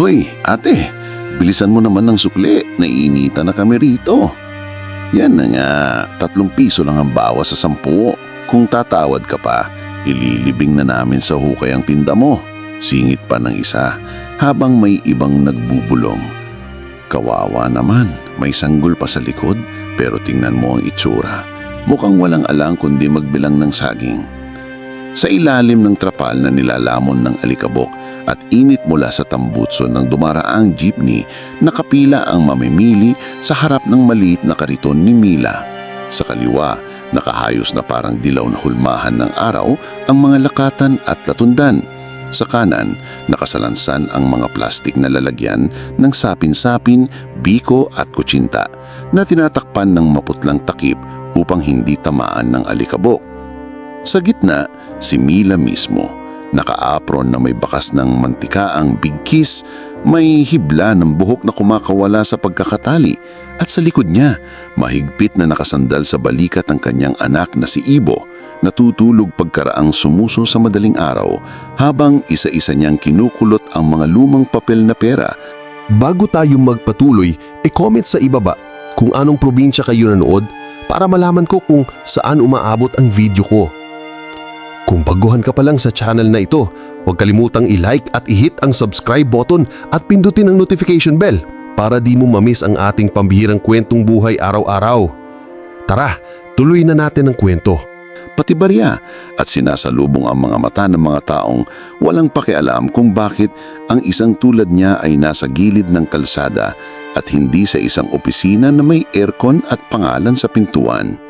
Hoy, ate, bilisan mo naman ng sukli. Naiinita na kami rito. Yan na nga, tatlong piso lang ang bawas sa sampu. Kung tatawad ka pa, ililibing na namin sa hukay ang tinda mo. Singit pa ng isa habang may ibang nagbubulong. Kawawa naman, may sanggol pa sa likod pero tingnan mo ang itsura. Mukhang walang alang kundi magbilang ng saging. Sa ilalim ng trapal na nilalamon ng alikabok at init mula sa tambutso ng dumaraang jeepney, nakapila ang mamimili sa harap ng maliit na kariton ni Mila. Sa kaliwa, nakahayos na parang dilaw na hulmahan ng araw ang mga lakatan at latundan. Sa kanan, nakasalansan ang mga plastik na lalagyan ng sapin-sapin, biko at kutsinta na tinatakpan ng maputlang takip upang hindi tamaan ng alikabok. Sa gitna, si Mila mismo. Naka-apron na may bakas ng mantikaang bigkis, may hibla ng buhok na kumakawala sa pagkakatali at sa likod niya, mahigpit na nakasandal sa balikat ang kanyang anak na si Ibo, natutulog pagkaraang sumuso sa madaling araw habang isa-isa niyang kinukulot ang mga lumang papel na pera Bago tayo magpatuloy, e-comment sa ibaba kung anong probinsya kayo nanood para malaman ko kung saan umaabot ang video ko. Kung baguhan ka pa lang sa channel na ito, huwag kalimutang i-like at i-hit ang subscribe button at pindutin ang notification bell para di mo mamiss ang ating pambihirang kwentong buhay araw-araw. Tara, tuloy na natin ang kwento. pati barya at sinasalubong ang mga mata ng mga taong walang pakialam kung bakit ang isang tulad niya ay nasa gilid ng kalsada at hindi sa isang opisina na may aircon at pangalan sa pintuan.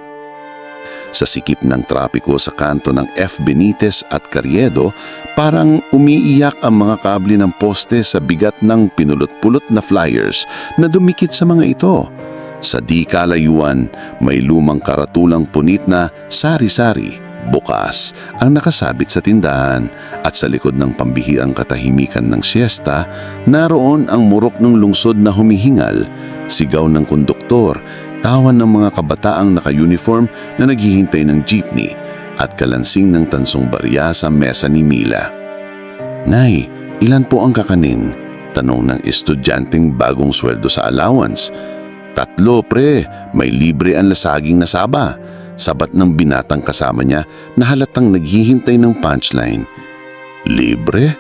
Sa sikip ng trapiko sa kanto ng F. Benitez at Carriedo, parang umiiyak ang mga kable ng poste sa bigat ng pinulot-pulot na flyers na dumikit sa mga ito. Sa di kalayuan, may lumang karatulang punit na sari-sari, bukas, ang nakasabit sa tindahan at sa likod ng pambihirang katahimikan ng siesta, naroon ang murok ng lungsod na humihingal, sigaw ng konduktor, tawan ng mga kabataang naka-uniform na naghihintay ng jeepney at kalansing ng tansong barya sa mesa ni Mila. Nay, ilan po ang kakanin? Tanong ng estudyanteng bagong sweldo sa allowance. Tatlo, pre. May libre ang lasaging na saba. Sabat ng binatang kasama niya na halatang naghihintay ng punchline. Libre?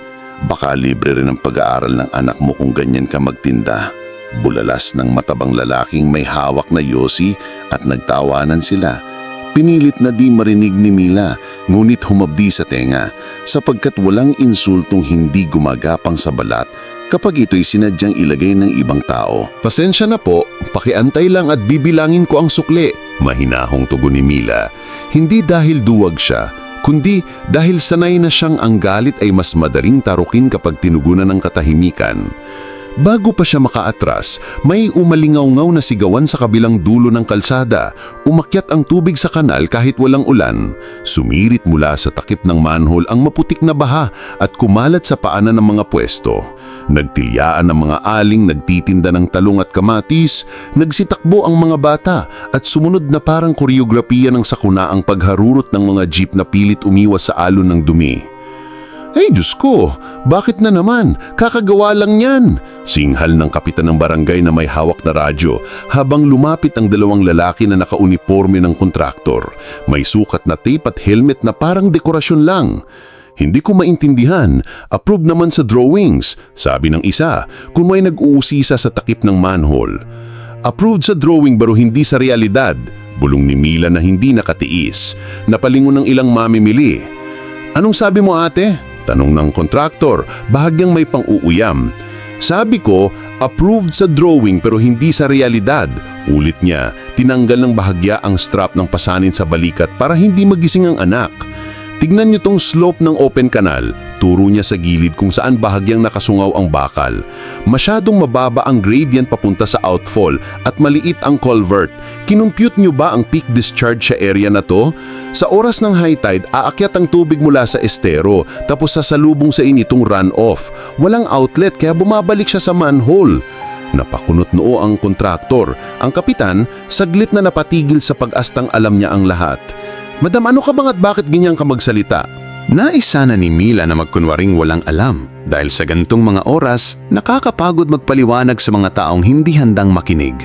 Baka libre rin ang pag-aaral ng anak mo kung ganyan ka magtinda. Bulalas ng matabang lalaking may hawak na yosi at nagtawanan sila. Pinilit na di marinig ni Mila, ngunit humabdi sa tenga sapagkat walang insultong hindi gumagapang sa balat kapag ito'y sinadyang ilagay ng ibang tao. Pasensya na po, pakiantay lang at bibilangin ko ang sukli. Mahinahong tugon ni Mila. Hindi dahil duwag siya, kundi dahil sanay na siyang ang galit ay mas madaling tarukin kapag tinugunan ng katahimikan. Bago pa siya makaatras, may umalingaw-ngaw na sigawan sa kabilang dulo ng kalsada. Umakyat ang tubig sa kanal kahit walang ulan. Sumirit mula sa takip ng manhole ang maputik na baha at kumalat sa paanan ng mga pwesto. Nagtilyaan ng mga aling nagtitinda ng talong at kamatis, nagsitakbo ang mga bata at sumunod na parang koreografiya ng sakuna ang pagharurot ng mga jeep na pilit umiwas sa alon ng dumi. Ay Diyos ko, bakit na naman? Kakagawa lang yan. Singhal ng kapitan ng barangay na may hawak na radyo habang lumapit ang dalawang lalaki na nakauniforme ng kontraktor. May sukat na tape at helmet na parang dekorasyon lang. Hindi ko maintindihan, approve naman sa drawings, sabi ng isa, kung may nag-uusisa sa takip ng manhole. Approved sa drawing pero hindi sa realidad, bulong ni Mila na hindi nakatiis. Napalingon ng ilang mamimili. Anong sabi mo ate? Tanong ng kontraktor, bahagyang may pang-uuyam. Sabi ko, approved sa drawing pero hindi sa realidad. Ulit niya, tinanggal ng bahagya ang strap ng pasanin sa balikat para hindi magising ang anak. Tignan niyo tong slope ng open canal. Turo niya sa gilid kung saan bahagyang nakasungaw ang bakal. Masyadong mababa ang gradient papunta sa outfall at maliit ang culvert. Kinumpute niyo ba ang peak discharge sa area na to? Sa oras ng high tide, aakyat ang tubig mula sa estero tapos sasalubong sa initong runoff. Walang outlet kaya bumabalik siya sa manhole. Napakunot noo ang kontraktor. Ang kapitan, saglit na napatigil sa pag-astang alam niya ang lahat. Madam, ano ka bang at bakit ganyan ka magsalita? Nais sana ni Mila na magkunwaring walang alam. Dahil sa gantong mga oras, nakakapagod magpaliwanag sa mga taong hindi handang makinig.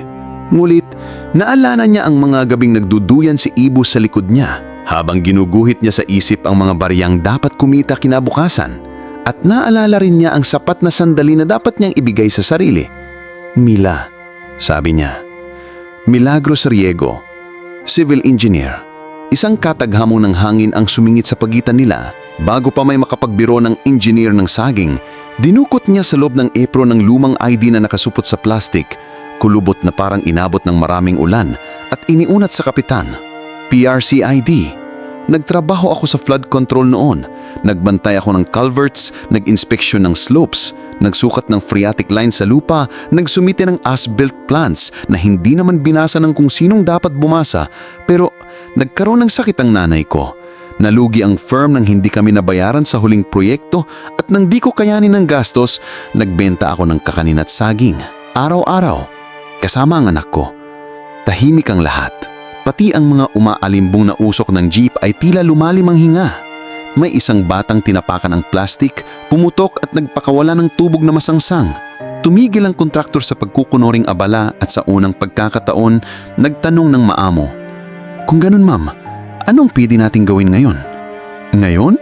Ngulit, naalala niya ang mga gabing nagduduyan si Ibo sa likod niya habang ginuguhit niya sa isip ang mga bariyang dapat kumita kinabukasan at naalala rin niya ang sapat na sandali na dapat niyang ibigay sa sarili. Mila, sabi niya. Milagros Riego, civil engineer. Isang kataghamon ng hangin ang sumingit sa pagitan nila bago pa may makapagbiro ng engineer ng saging. Dinukot niya sa loob ng apron ng lumang ID na nakasupot sa plastic, kulubot na parang inabot ng maraming ulan at iniunat sa kapitan. PRC ID. Nagtrabaho ako sa flood control noon. Nagbantay ako ng culverts, nag-inspeksyon ng slopes, nagsukat ng phreatic line sa lupa, nagsumite ng as-built plans na hindi naman binasa ng kung sinong dapat bumasa pero nagkaroon ng sakit ang nanay ko. Nalugi ang firm nang hindi kami nabayaran sa huling proyekto at nang di ko kayanin ng gastos, nagbenta ako ng kakanin at saging. Araw-araw, kasama ang anak ko. Tahimik ang lahat. Pati ang mga umaalimbong na usok ng jeep ay tila lumalim ang hinga. May isang batang tinapakan ang plastik, pumutok at nagpakawala ng tubog na masangsang. Tumigil ang kontraktor sa pagkukunoring abala at sa unang pagkakataon, nagtanong ng maamo. Kung ganun ma'am, anong pwede nating gawin ngayon? Ngayon?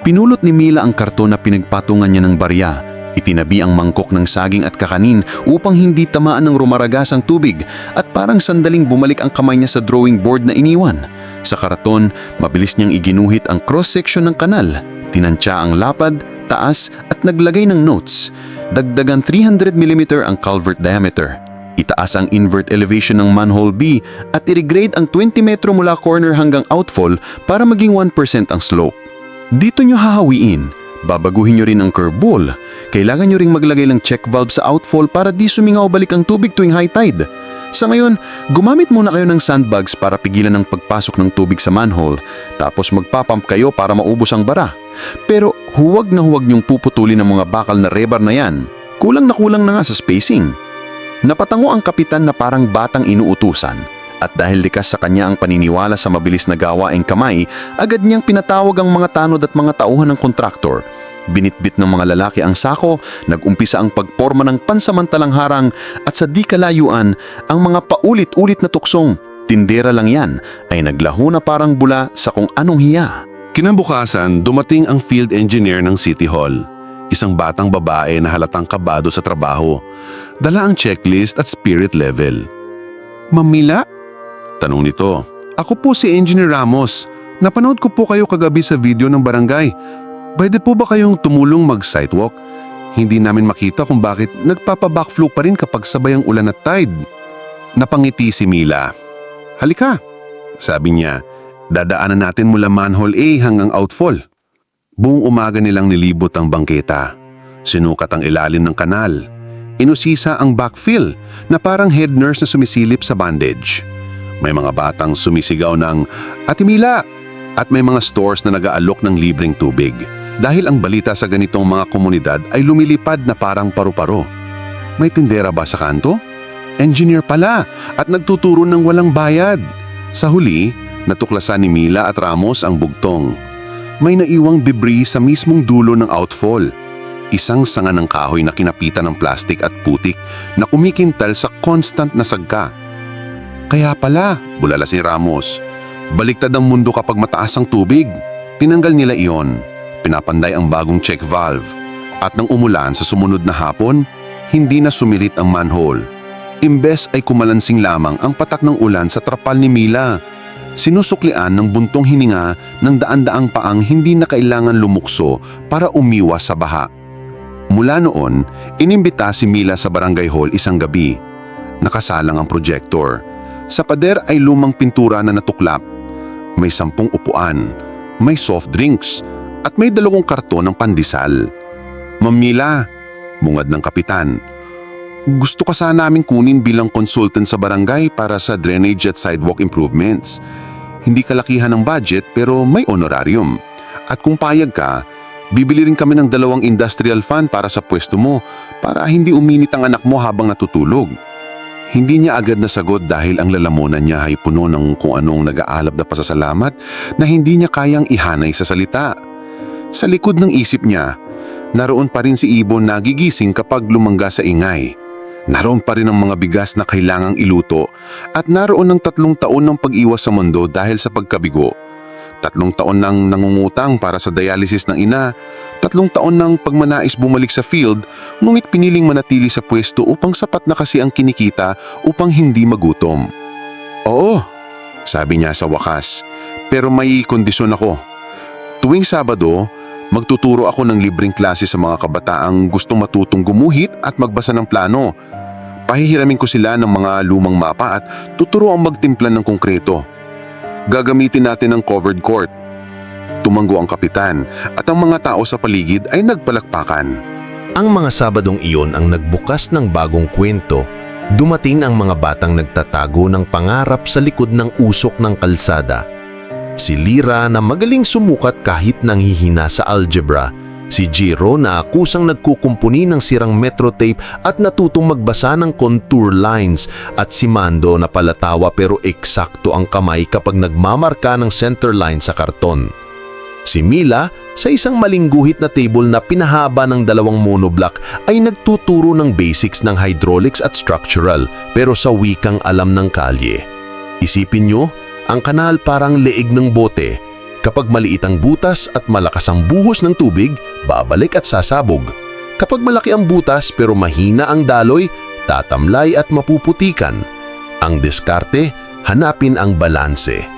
Pinulot ni Mila ang karton na pinagpatungan niya ng barya Itinabi ang mangkok ng saging at kakanin upang hindi tamaan ng rumaragas ang tubig at parang sandaling bumalik ang kamay niya sa drawing board na iniwan. Sa karaton, mabilis niyang iginuhit ang cross-section ng kanal, tinansya ang lapad, taas at naglagay ng notes. Dagdagan 300mm ang culvert diameter. Itaas ang invert elevation ng manhole B at i-regrade ang 20 metro mula corner hanggang outfall para maging 1% ang slope. Dito nyo hahawiin. Babaguhin nyo rin ang curve ball. Kailangan nyo ring maglagay ng check valve sa outfall para di sumingaw balik ang tubig tuwing high tide. Sa ngayon, gumamit muna kayo ng sandbags para pigilan ang pagpasok ng tubig sa manhole, tapos magpapump kayo para maubos ang bara. Pero huwag na huwag niyong puputulin ang mga bakal na rebar na yan. Kulang na kulang na nga sa spacing. Napatango ang kapitan na parang batang inuutusan at dahil likas sa kanya ang paniniwala sa mabilis na gawaing kamay, agad niyang pinatawag ang mga tanod at mga tauhan ng kontraktor. Binitbit ng mga lalaki ang sako, nag-umpisa ang pagporma ng pansamantalang harang at sa di kalayuan, ang mga paulit-ulit na tuksong, tindera lang yan, ay naglaho na parang bula sa kung anong hiya. Kinabukasan, dumating ang field engineer ng City Hall. Isang batang babae na halatang kabado sa trabaho. Dala ang checklist at spirit level. Mamila? Tanong nito. Ako po si Engineer Ramos. Napanood ko po kayo kagabi sa video ng barangay. Pwede po ba kayong tumulong mag-sidewalk? Hindi namin makita kung bakit nagpapa-backflow pa rin kapag sabay ang ulan at tide. Napangiti si Mila. Halika, sabi niya. Dadaanan natin mula manhole A hanggang outfall. Buong umaga nilang nilibot ang bangketa. Sinukat ang ilalim ng kanal. Inusisa ang backfill na parang head nurse na sumisilip sa bandage. May mga batang sumisigaw ng Ate Mila! At may mga stores na nag-aalok ng libreng tubig. Dahil ang balita sa ganitong mga komunidad ay lumilipad na parang paru-paro. May tindera ba sa kanto? Engineer pala at nagtuturo ng walang bayad. Sa huli, natuklasan ni Mila at Ramos ang bugtong. May naiwang debris sa mismong dulo ng outfall. Isang sanga ng kahoy na kinapitan ng plastik at putik na kumikintal sa constant na sagka. Kaya pala, bulala si Ramos. Baliktad ang mundo kapag mataas ang tubig. Tinanggal nila iyon. Pinapanday ang bagong check valve. At nang umulan sa sumunod na hapon, hindi na sumilit ang manhole. Imbes ay kumalansing lamang ang patak ng ulan sa trapal ni Mila. Sinusuklian ng buntong hininga ng daan-daang paang hindi na kailangan lumukso para umiwas sa baha. Mula noon, inimbita si Mila sa barangay hall isang gabi. Nakasalang ang projector. Sa pader ay lumang pintura na natuklap. May sampung upuan, may soft drinks, at may dalawang karton ng pandesal. Mamila, mungad ng kapitan. Gusto ka sana namin kunin bilang consultant sa barangay para sa drainage at sidewalk improvements. Hindi kalakihan ng budget pero may honorarium. At kung payag ka, bibili rin kami ng dalawang industrial fund para sa pwesto mo para hindi uminit ang anak mo habang natutulog. Hindi niya agad nasagot dahil ang lalamunan niya ay puno ng kung anong nag-aalab na pasasalamat na hindi niya kayang ihanay sa salita. Sa likod ng isip niya, naroon pa rin si Ibon na gigising kapag lumangga sa ingay. Naroon pa rin ang mga bigas na kailangang iluto at naroon ang tatlong taon ng pag-iwas sa mundo dahil sa pagkabigo. Tatlong taon nang nangungutang para sa dialysis ng ina, tatlong taon nang pagmanais bumalik sa field, ngunit piniling manatili sa pwesto upang sapat na kasi ang kinikita upang hindi magutom. Oo, sabi niya sa wakas, pero may kondisyon ako. Tuwing Sabado, magtuturo ako ng libreng klase sa mga kabataang gustong matutong gumuhit at magbasa ng plano. Pahihiramin ko sila ng mga lumang mapa at tuturo ang magtimpla ng konkreto. Gagamitin natin ang covered court. Tumanggo ang kapitan at ang mga tao sa paligid ay nagpalakpakan. Ang mga Sabadong iyon ang nagbukas ng bagong kwento. Dumating ang mga batang nagtatago ng pangarap sa likod ng usok ng kalsada. Si Lira na magaling sumukat kahit nanghihina sa algebra. Si Jiro na akusang nagkukumpuni ng sirang metro tape at natutong magbasa ng contour lines. At si Mando na palatawa pero eksakto ang kamay kapag nagmamarka ng center line sa karton. Si Mila, sa isang maling guhit na table na pinahaba ng dalawang monoblock ay nagtuturo ng basics ng hydraulics at structural pero sa wikang alam ng kalye. Isipin nyo, ang kanal parang leeg ng bote. Kapag maliit ang butas at malakas ang buhos ng tubig, babalik at sasabog. Kapag malaki ang butas pero mahina ang daloy, tatamlay at mapuputikan. Ang diskarte, hanapin ang balanse.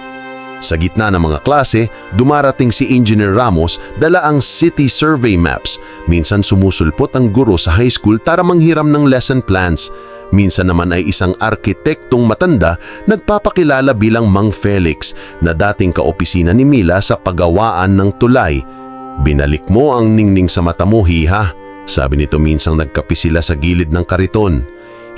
Sa gitna ng mga klase, dumarating si Engineer Ramos dala ang city survey maps. Minsan sumusulpot ang guro sa high school para manghiram ng lesson plans. Minsan naman ay isang arkitektong matanda nagpapakilala bilang Mang Felix na dating kaopisina ni Mila sa paggawaan ng tulay. Binalik mo ang ningning sa mata mo, hiha. Sabi nito minsang nagkapi sila sa gilid ng kariton.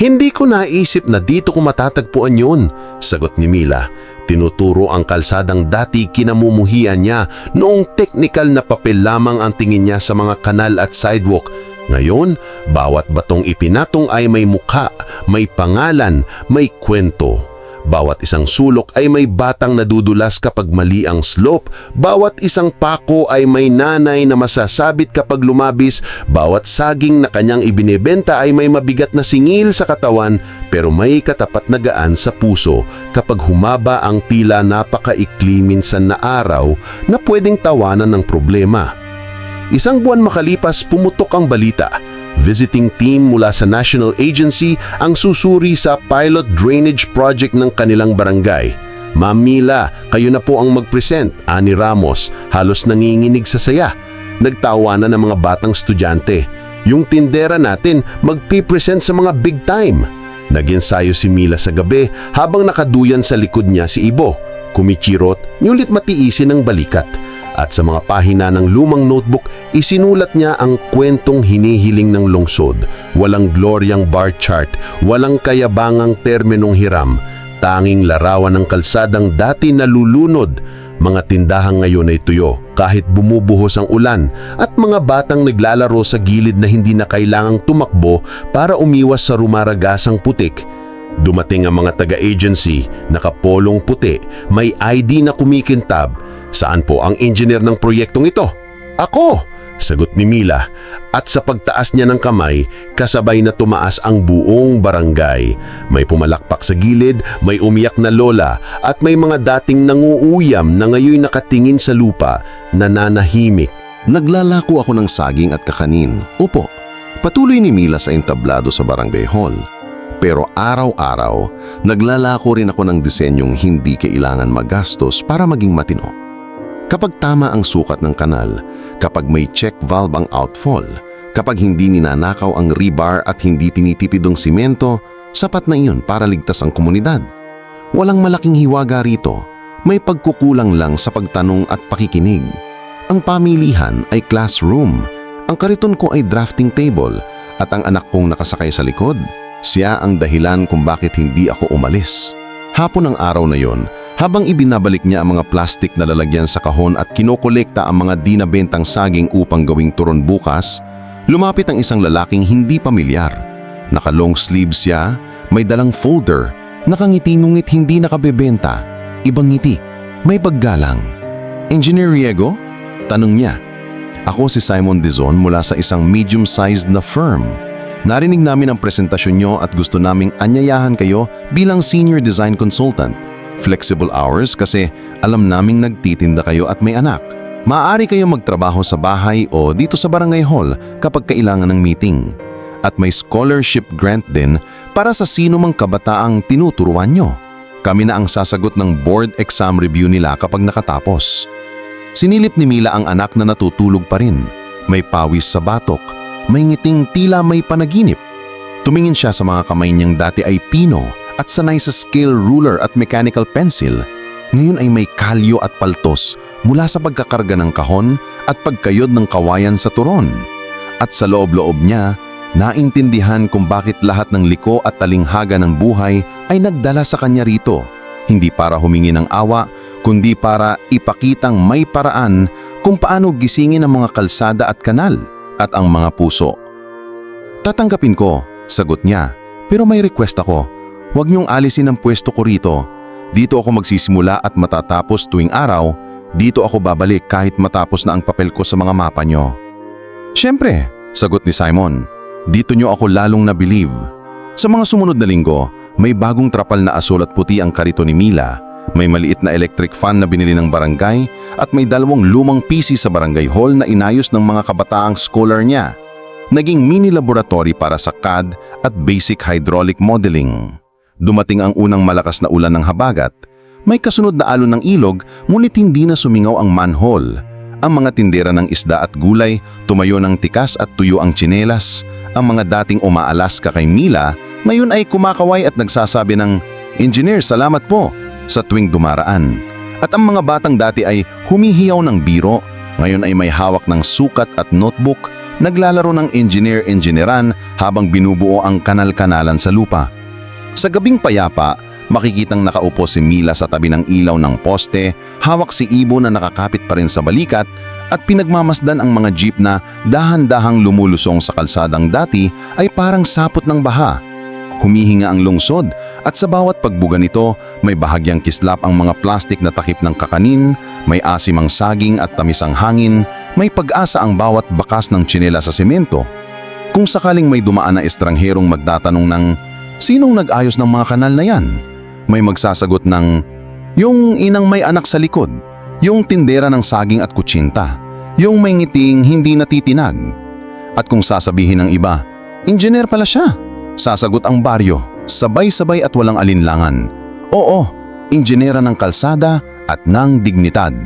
Hindi ko naisip na dito ko matatagpuan yun, sagot ni Mila. Tinuturo ang kalsadang dati kinamumuhian niya noong technical na papel lamang ang tingin niya sa mga kanal at sidewalk. Ngayon, bawat batong ipinatong ay may mukha, may pangalan, may kwento. Bawat isang sulok ay may batang nadudulas kapag mali ang slope. Bawat isang pako ay may nanay na masasabit kapag lumabis. Bawat saging na kanyang ibinebenta ay may mabigat na singil sa katawan pero may katapat na gaan sa puso kapag humaba ang tila napakaikli minsan na araw na pwedeng tawanan ng problema. Isang buwan makalipas pumutok ang balita. Visiting team mula sa national agency ang susuri sa pilot drainage project ng kanilang barangay. Ma'am Mila, kayo na po ang mag-present, ani Ramos, halos nanginginig sa saya. Nagtawanan ng mga batang estudyante. Yung tindera natin magpipresent sa mga big time. Nag-ensayo si Mila sa gabi habang nakaduyan sa likod niya si Ibo. Kumichirot, ngunit matiisin ang balikat at sa mga pahina ng lumang notebook, isinulat niya ang kwentong hinihiling ng lungsod. Walang gloryang bar chart, walang kayabangang terminong hiram, tanging larawan ng kalsadang dati nalulunod. Mga tindahan ngayon ay tuyo kahit bumubuhos ang ulan at mga batang naglalaro sa gilid na hindi na kailangang tumakbo para umiwas sa rumaragasang putik. Dumating ang mga taga-agency, nakapolong puti, may ID na kumikintab. Saan po ang engineer ng proyektong ito? Ako! Sagot ni Mila at sa pagtaas niya ng kamay, kasabay na tumaas ang buong barangay. May pumalakpak sa gilid, may umiyak na lola at may mga dating nanguuyam na ngayon nakatingin sa lupa, nananahimik. Naglalako ako ng saging at kakanin. Opo, patuloy ni Mila sa entablado sa barangay hall. Pero araw-araw, naglalako rin ako ng disenyong hindi kailangan magastos para maging matino. Kapag tama ang sukat ng kanal, kapag may check valve ang outfall, kapag hindi ninanakaw ang rebar at hindi tinitipid ang simento, sapat na iyon para ligtas ang komunidad. Walang malaking hiwaga rito, may pagkukulang lang sa pagtanong at pakikinig. Ang pamilihan ay classroom, ang kariton ko ay drafting table at ang anak kong nakasakay sa likod, siya ang dahilan kung bakit hindi ako umalis. Hapon ng araw na yon, habang ibinabalik niya ang mga plastik na lalagyan sa kahon at kinokolekta ang mga di nabentang saging upang gawing turon bukas, lumapit ang isang lalaking hindi pamilyar. Naka-long sleeves siya, may dalang folder, nakangiti ngunit hindi nakabebenta. Ibang ngiti, may paggalang. Engineer Riego? Tanong niya. Ako si Simon Dizon mula sa isang medium-sized na firm. Narinig namin ang presentasyon nyo at gusto naming anyayahan kayo bilang senior design consultant. Flexible hours kasi alam naming nagtitinda kayo at may anak. Maaari kayo magtrabaho sa bahay o dito sa barangay hall kapag kailangan ng meeting. At may scholarship grant din para sa sino mang kabataang tinuturuan nyo. Kami na ang sasagot ng board exam review nila kapag nakatapos. Sinilip ni Mila ang anak na natutulog pa rin. May pawis sa batok. May ngiting tila may panaginip. Tumingin siya sa mga kamay niyang dati ay pino at sanay sa scale ruler at mechanical pencil. Ngayon ay may kalyo at paltos mula sa pagkakarga ng kahon at pagkayod ng kawayan sa turon. At sa loob-loob niya, naintindihan kung bakit lahat ng liko at talinghaga ng buhay ay nagdala sa kanya rito. Hindi para humingi ng awa, kundi para ipakitang may paraan kung paano gisingin ang mga kalsada at kanal at ang mga puso. Tatanggapin ko, sagot niya. Pero may request ako. Huwag niyong alisin ang pwesto ko rito. Dito ako magsisimula at matatapos tuwing araw. Dito ako babalik kahit matapos na ang papel ko sa mga mapa niyo. Siyempre, sagot ni Simon. Dito niyo ako lalong na-believe. Sa mga sumunod na linggo, may bagong trapal na asul at puti ang karito ni Mila. May maliit na electric fan na binili ng barangay at may dalawang lumang PC sa barangay hall na inayos ng mga kabataang scholar niya. Naging mini laboratory para sa CAD at basic hydraulic modeling. Dumating ang unang malakas na ulan ng habagat. May kasunod na alon ng ilog ngunit hindi na sumingaw ang manhole. Ang mga tindera ng isda at gulay tumayo ng tikas at tuyo ang tsinelas. Ang mga dating umaalas ka kay Mila ngayon ay kumakaway at nagsasabi ng, Engineer, salamat po, sa tuwing dumaraan. At ang mga batang dati ay humihiyaw ng biro, ngayon ay may hawak ng sukat at notebook, naglalaro ng engineer-engineeran habang binubuo ang kanal-kanalan sa lupa. Sa gabing payapa, makikitang nakaupo si Mila sa tabi ng ilaw ng poste, hawak si Ibo na nakakapit pa rin sa balikat at pinagmamasdan ang mga jeep na dahan-dahang lumulusong sa kalsadang dati ay parang sapot ng baha. Humihinga ang lungsod at sa bawat pagbuga nito may bahagyang kislap ang mga plastik na takip ng kakanin, may asim ang saging at tamis ang hangin, may pag-asa ang bawat bakas ng tsinela sa semento. Kung sakaling may dumaan na estrangherong magtatanong ng sinong nag-ayos ng mga kanal na yan, may magsasagot ng yung inang may anak sa likod, yung tindera ng saging at kutsinta, yung may ngiting hindi natitinag. At kung sasabihin ng iba, engineer pala siya. Sasagot ang baryo, sabay-sabay at walang alinlangan. Oo, ingyinera ng kalsada at ng dignidad.